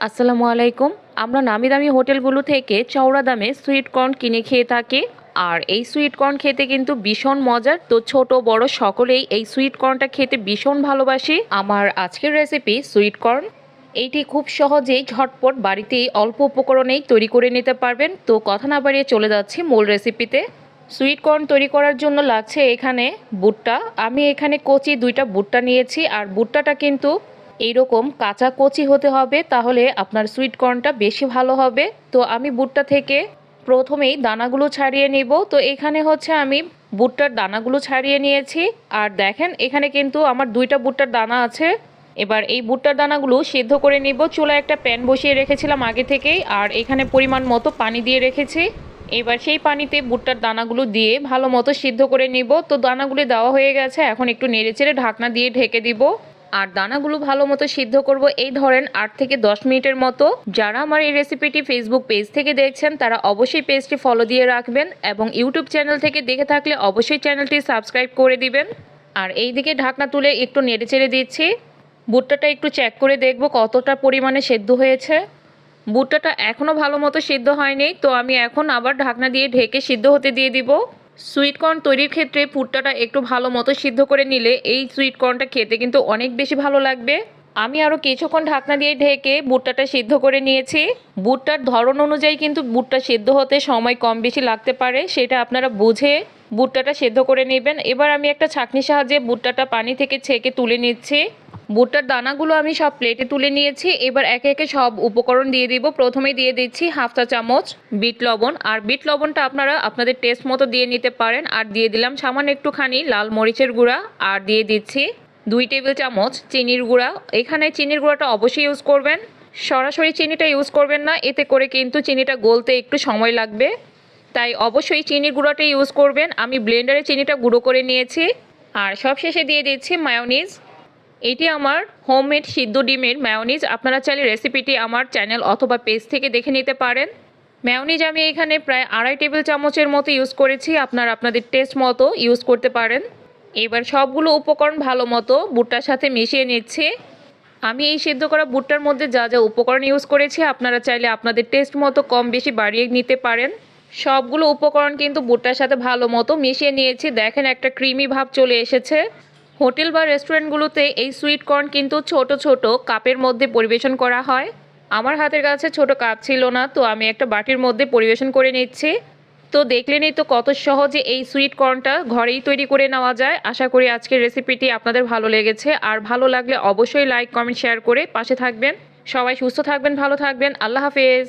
আসসালামু আলাইকুম। আমরা নামি দামি হোটেলগুলো থেকে চওড়া দামে সুইট কর্ন কিনে খেয়ে থাকি। আর এই সুইট কর্ন খেতে কিন্তু ভীষণ মজার। তো ছোট, বড় সকলেই এই সুইট কর্নটা খেতে ভীষণ ভালোবাসি। আমার আজকের রেসিপি সুইট কর্ন। এইটি খুব সহজেই ঝটপট বাড়িতেই অল্প উপকরণেই তৈরি করে নিতে পারবেন। তো কথা না বাড়িয়ে চলে যাচ্ছি মূল রেসিপিতে সুইট কর্ন তৈরি করার জন্য লাগছে এখানে ভুট্টা। আমি এখানে কচি দুইটা ভুট্টা নিয়েছি। আর ভুট্টাটা কিন্তু এইরকম কাঁচা কচি হতে হবে, তাহলে আপনার সুইট কর্নটা বেশি ভালো হবে। তো আমি ভুট্টা থেকে প্রথমেই দানাগুলো ছাড়িয়ে নিব। তো এখানে হচ্ছে আমি বুটটার দানাগুলো ছাড়িয়ে নিয়েছি। আর দেখেন, এখানে কিন্তু আমার দুইটা বুটটার দানা আছে। এবার এই ভুট্টার দানাগুলো সিদ্ধ করে নিব। চুলায় একটা প্যান বসিয়ে রেখেছিলাম আগে থেকেই, আর এখানে পরিমাণ মতো পানি দিয়ে রেখেছি। এবার সেই পানিতে ভুট্টার দানাগুলো দিয়ে ভালো মতো সিদ্ধ করে নিব। তো দানাগুলি দেওয়া হয়ে গেছে, এখন একটু নেড়েচেড়ে ঢাকনা দিয়ে ঢেকে দিব। আর দানাগুলো ভালো মতো সিদ্ধ করব। এই ধরেন আট থেকে দশ মিনিটের মতো। যারা আমার এই রেসিপিটি ফেসবুক পেজ থেকে দেখছেন, তারা অবশ্যই পেজটি ফলো দিয়ে রাখবেন এবং ইউটিউব চ্যানেল থেকে দেখে থাকলে অবশ্যই চ্যানেলটি সাবস্ক্রাইব করে দিবেন। আর এই দিকে ঢাকনা তুলে একটু নেড়ে চেড়ে দিচ্ছি। ভুট্টাটা একটু চেক করে দেখব কতটা পরিমাণে সেদ্ধ হয়েছে। ভুট্টাটা এখনও ভালো মতো সিদ্ধ হয়নি, তো আমি এখন আবার ঢাকনা দিয়ে ঢেকে সিদ্ধ হতে দিয়ে দিব। সুইট কর্ন তৈরির ক্ষেত্রে ভুট্টাটা একটু ভালো মতো সিদ্ধ করে নিলে এই সুইট কর্নটা খেতে কিন্তু অনেক বেশি ভালো লাগবে। আমি আরও কিছুক্ষণ ঢাকনা দিয়ে ঢেকে ভুট্টাটা সিদ্ধ করে নিয়েছি। বুটটার ধরন অনুযায়ী কিন্তু বুটটা সিদ্ধ হতে সময় কম বেশি লাগতে পারে, সেটা আপনারা বুঝে বুটটাটা সেদ্ধ করে নেবেন। এবার আমি একটা ছাঁকনির সাহায্যে ভুট্টাটা পানি থেকে ছেঁকে তুলে নিচ্ছি। ভুট্টার দানাগুলো আমি সব প্লেটে তুলে নিয়েছি। এবার একে একে সব উপকরণ দিয়ে দিব। প্রথমে দিয়ে দিচ্ছি হাফ চা চামচ বিট লবণ। আর বিট লবণটা আপনারা আপনাদের টেস্ট মতো দিয়ে নিতে পারেন। আর দিয়ে দিলাম সামান্য একটুখানি লাল মরিচের গুঁড়া। আর দিয়ে দিচ্ছি দুই টেবিল চামচ চিনির গুঁড়া। এখানে চিনির গুঁড়াটা অবশ্যই ইউজ করবেন। সরাসরি চিনিটা ইউজ করবেন না। এতে করে কিন্তু চিনিটা গলতে একটু সময় লাগবে। তাই অবশ্যই চিনির গুঁড়োটা ইউজ করবেন। আমি ব্লেন্ডারে চিনিটা গুঁড়ো করে নিয়েছি। আর সবশেষে দিয়ে দিচ্ছি মায়োনিজ এটি আমার হোমমেড সিদ্ধ ডিমের ম্যায়োনিজ আপনারা চাইলে রেসিপিটি আমার চ্যানেল অথবা পেজ থেকে দেখে নিতে পারেন। ম্যায়োনিজ আমি এখানে প্রায় আড়াই টেবিল চামচের মতো ইউজ করেছি। আপনারা আপনাদের টেস্ট মতো ইউজ করতে পারেন। এবার সবগুলো উপকরণ ভালো মতো বুটটার সাথে মিশিয়ে নিচ্ছি। আমি এই সিদ্ধ করা বুটটার মধ্যে যা যা উপকরণ ইউজ করেছি, আপনারা চাইলে আপনাদের টেস্ট মতো কম বেশি বাড়িয়ে নিতে পারেন। সবগুলো উপকরণ কিন্তু বুটটার সাথে ভালো মতো মিশিয়ে নিয়েছি। দেখেন একটা ক্রিমি ভাব চলে এসেছে। হোটেল বা রেস্টুরেন্টগুলোতে এই সুইট কর্ন কিন্তু ছোট ছোট কাপের মধ্যে পরিবেশন করা হয়। আমার হাতের কাছে ছোট কাপ ছিল না, তো আমি একটা বাটির মধ্যে পরিবেশন করে নিচ্ছি। তো দেখলেনই তো কত সহজে এই সুইট কর্নটা ঘরেই তৈরি করে নেওয়া যায়। আশা করি আজকের রেসিপিটি আপনাদের ভালো লেগেছে। আর ভালো লাগলে অবশ্যই লাইক, কমেন্ট, শেয়ার করে পাশে থাকবেন। সবাই সুস্থ থাকবেন, ভালো থাকবেন। আল্লাহ হাফেজ।